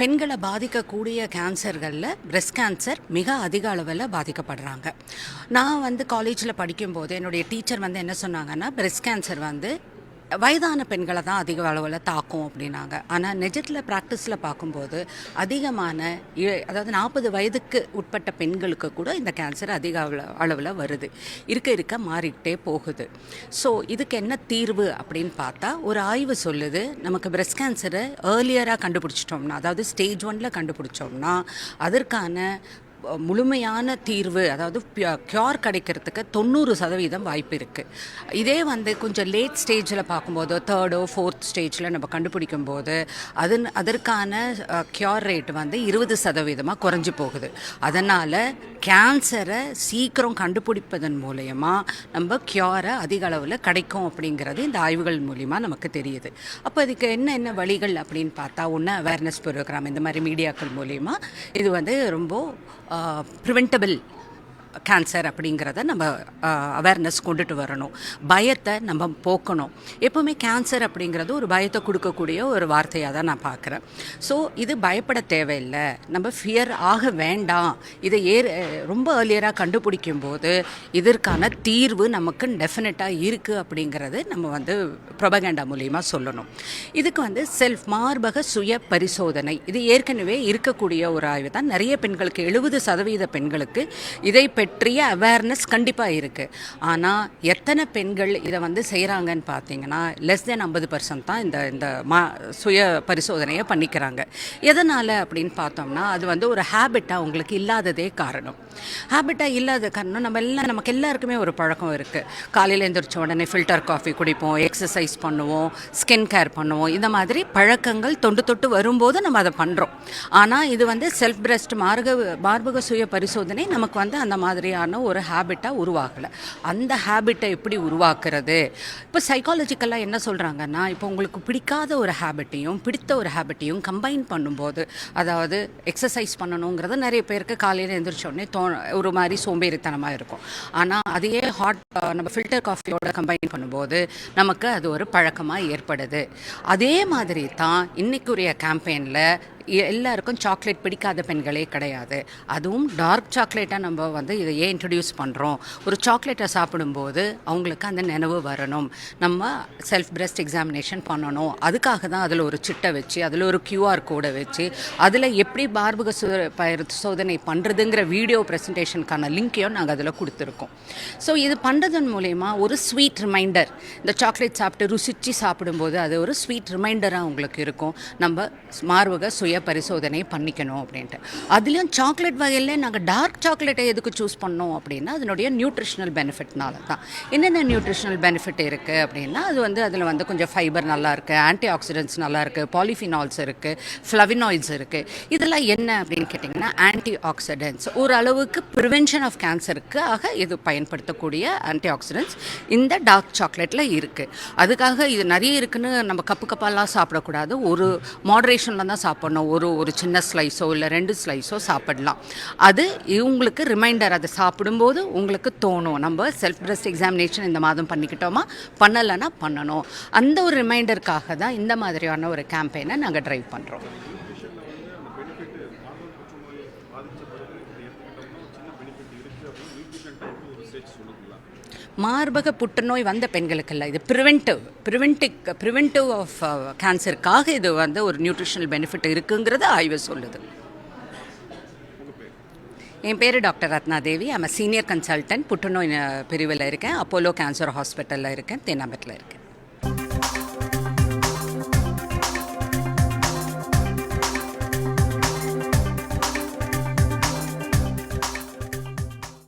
பெண்களை பாதிக்கக்கூடிய கேன்சர்களில் breast cancer மிக அதிக அளவில் பாதிக்கப்படுறாங்க. நான் வந்து காலேஜில் படிக்கும்போது என்னுடைய டீச்சர் வந்து என்ன சொன்னாங்கன்னா பிரஸ்ட் கேன்சர் வந்து வயதான பெண்களை தான் அதிக அளவில் தாக்கும் அப்படின்னாங்க. ஆனால் நிஜத்தில் ப்ராக்டிஸில் பார்க்கும்போது அதிகமான அதாவது நாற்பது வயதுக்கு உட்பட்ட பெண்களுக்கு கூட இந்த கேன்சர் அதிக அளவு- அளவில் வருது. இருக்க இருக்க மாறிக்கிட்டே போகுது. ஸோ இதுக்கு என்ன தீர்வு அப்படின்னு பார்த்தா ஒரு ஆய்வு சொல்லுது நமக்கு பிரஸ்ட் கேன்சரை ஏர்லியராக கண்டுபிடிச்சிட்டோம்னா அதாவது ஸ்டேஜ் ஒன்ல கண்டுபிடிச்சோம்னா அதற்கான முழுமையான தீர்வு அதாவது க்யூர் கிடைக்கிறதுக்கு தொண்ணூறு சதவீதம் வாய்ப்பு இருக்குது இதே வந்து கொஞ்சம் லேட் ஸ்டேஜில் பார்க்கும்போது தேர்டோ ஃபோர்த் ஸ்டேஜில் நம்ம கண்டுபிடிக்கும் போது அது அதற்கான க்யூர் ரேட் வந்து இருபது சதவீதமாக குறைஞ்சி போகுது. அதனால் கேன்சரை சீக்கிரம் கண்டுபிடிப்பதன் மூலயமா நம்ம க்யூரை அதிக அளவில் கிடைக்கும் அப்படிங்கிறது இந்த ஆய்வுகள் மூலிமா நமக்கு தெரியுது. அப்போ இதுக்கு என்ன என்ன வழிகள் அப்படின்னு பார்த்தா ஒன்று அவேர்னஸ் ப்ரோக்ராம் இந்த மாதிரி மீடியாக்கள் மூலிமா இது வந்து ரொம்ப ப்ரிவென்டபிள் கேன்சர் அப்படிங்கிறத நம்ம அவேர்னஸ் கொண்டுட்டு வரணும். பயத்தை நம்ம போக்கணும். எப்போவுமே கேன்சர் அப்படிங்கிறது ஒரு பயத்தை கொடுக்கக்கூடிய ஒரு வார்த்தையாக தான் நான் பார்க்குறேன். ஸோ இது பயப்பட தேவையில்லை. நம்ம ஃபியர் ஆக வேண்டாம். இதை ஏ ரொம்ப ஏர்லியராக கண்டுபிடிக்கும் போது இதற்கான தீர்வு நமக்கு டெஃபினட்டாக இருக்குது அப்படிங்கிறது நம்ம வந்து ப்ரொபகேண்டா மூலியமாக சொல்லணும். இதுக்கு வந்து செல்ஃப் மார்பக சுய பரிசோதனை. இது ஏற்கனவே இருக்கக்கூடிய ஒரு ஆய்வு தான். நிறைய பெண்களுக்கு எழுபது சதவீத பெண்களுக்கு இதை பற்றிய அவேர்னஸ் கண்டிப்பாக இருக்குது ஆனால் எத்தனை பெண்கள் இதை வந்து செய்கிறாங்கன்னு பார்த்தீங்கன்னா லெஸ் தென் ஐம்பது பர்சன்ட் தான் இந்த இந்த மா சுய பரிசோதனையை பண்ணிக்கிறாங்க. எதனால் அப்படின்னு பார்த்தோம்னா அது வந்து ஒரு ஹேபிட்டாக உங்களுக்கு இல்லாததே காரணம். ஹேபிட்டாக இல்லாத காரணம் நம்ம எல்லாம் நமக்கு எல்லாருக்குமே ஒரு பழக்கம் இருக்குது காலையில் எழுந்திரிச்ச உடனே ஃபில்டர் காஃபி குடிப்போம் எக்ஸசைஸ் பண்ணுவோம் ஸ்கின் கேர் பண்ணுவோம். இந்த மாதிரி பழக்கங்கள் தொண்டு தொட்டு வரும்போது நம்ம அதை பண்ணுறோம் ஆனால் இது வந்து செல்ஃப் பிரஸ்ட் மார்க மார்பக சுய பரிசோதனை நமக்கு வந்து அந்த மாதிரியான ஒரு ஹேபிட்டாக உருவாகலை அந்த ஹேபிட்டை எப்படி உருவாக்குறது? இப்போ சைக்காலஜிக்கலாக என்ன சொல்கிறாங்கன்னா இப்போ உங்களுக்கு பிடிக்காத ஒரு ஹேபிட்டையும் பிடித்த ஒரு ஹேபிட்டையும் கம்பைன் பண்ணும்போது அதாவது எக்ஸசைஸ் பண்ணணுங்கிறது நிறைய பேருக்கு காலையில் எழுந்திரிச்சோடனே தோ ஒரு மாதிரி சோம்பேறித்தனமாக இருக்கும். ஆனால் அதையே ஹாட் நம்ம ஃபில்டர் காஃபியோட கம்பைன் பண்ணும்போது நமக்கு அது ஒரு பழக்கமாக ஏற்படுது. அதே மாதிரி தான் இன்றைக்குரிய கேம்பெயினில் எல்லாருக்கும் சாக்லேட் பிடிக்காத பெண்களே கிடையாது. அதுவும் டார்க் சாக்லேட்டாக நம்ம வந்து இதை ஏன் இன்ட்ரடியூஸ் பண்ணுறோம் ஒரு சாக்லேட்டை சாப்பிடும்போது அவங்களுக்கு அந்த நினைவு வரணும். நம்ம செல்ஃப் பிரஸ்ட் எக்ஸாமினேஷன் பண்ணணும். அதுக்காக தான் அதில் ஒரு சிட்டை வச்சு அதில் ஒரு கியூஆர் கோடை வச்சு அதில் எப்படி மார்பக சு சோதனை பண்ணுறதுங்கிற வீடியோ ப்ரெசன்டேஷனுக்கான லிங்க்கையும் நாங்கள் அதில் கொடுத்துருக்கோம். ஸோ இது பண்ணுறதன் மூலயமா ஒரு ஸ்வீட் ரிமைண்டர் இந்த சாக்லேட் சாப்பிட்டு ருசித்து சாப்பிடும்போது அது ஒரு ஸ்வீட் ரிமைண்டராக உங்களுக்கு இருக்கும். நம்ம மார்பக சுய பரிசோதனை பண்ணிக்கணும் அப்படின்ட்டு. அதுலேயும் சாக்லேட் வகையில் நாங்கள் டார்க் சாக்லேட்டை எதுக்கு சூஸ் பண்ணோம் அப்படின்னா அதனுடைய நியூட்ரிஷனல் பெனிஃபிட்னால தான் என்னென்ன நியூட்ரிஷனல் பெனிஃபிட் இருக்குது அப்படின்னா அது வந்து அதில் வந்து கொஞ்சம் ஃபைபர் நல்லா இருக்குது ஆன்டி ஆக்சிடென்ட்ஸ் நல்லா இருக்குது பாலிஃபினால்ஸ் இருக்குது ஃப்ளவினாய்ட்ஸ் இருக்குது இதெல்லாம் என்ன அப்படின்னு கேட்டிங்கன்னா ஆன்டி ஆக்சிடென்ட்ஸ் ஓரளவுக்கு ப்ரிவென்ஷன் ஆஃப் கேன்சருக்காக இது பயன்படுத்தக்கூடிய ஆன்டி ஆக்சிடென்ட்ஸ் இந்த டார்க் சாக்லேட்டில் இருக்குது அதுக்காக இது நிறைய இருக்குன்னு நம்ம கப்பு கப்பாலாம் சாப்பிடக்கூடாது. ஒரு மாடரேஷனில் தான் சாப்பிடணும். ஒரு ஒரு சின்ன ஸ்லைஸோ இல்லை ரெண்டு ஸ்லைஸோ சாப்பிடலாம். அது உங்களுக்கு ரிமைண்டர் அதை சாப்பிடும்போது உங்களுக்கு தோணும். நம்ம செல்ஃப் பிரஸ்ட் எக்ஸாமினேஷன் இந்த மாதம் பண்ணிக்கிட்டோமா? பண்ணலைன்னா பண்ணணும். அந்த ஒரு ரிமைண்டருக்காக தான் இந்த மாதிரியான ஒரு கேம்பெயினை நாங்கள் ட்ரைவ் பண்ணுறோம் மார்பக புற்றுநோய் வந்த பெண்களுக்கல்ல. இது ப்ரிவென்டிவ் ப்ரிவென்டிவ் ப்ரிவென்டிவ் ஆஃப் கேன்சருக்காக இது வந்து ஒரு நியூட்ரிஷனல் பெனிஃபிட் இருக்குங்கிறது ஆய்வு சொல்லுது. என் பேர் doctor Ratnadevi. I'm senior consultant புற்றுநோய் பிரிவில் இருக்கேன். அப்போலோ கேன்சர் ஹாஸ்பிட்டலில் இருக்கேன். தேனாம்பேட்டில் இருக்கேன்.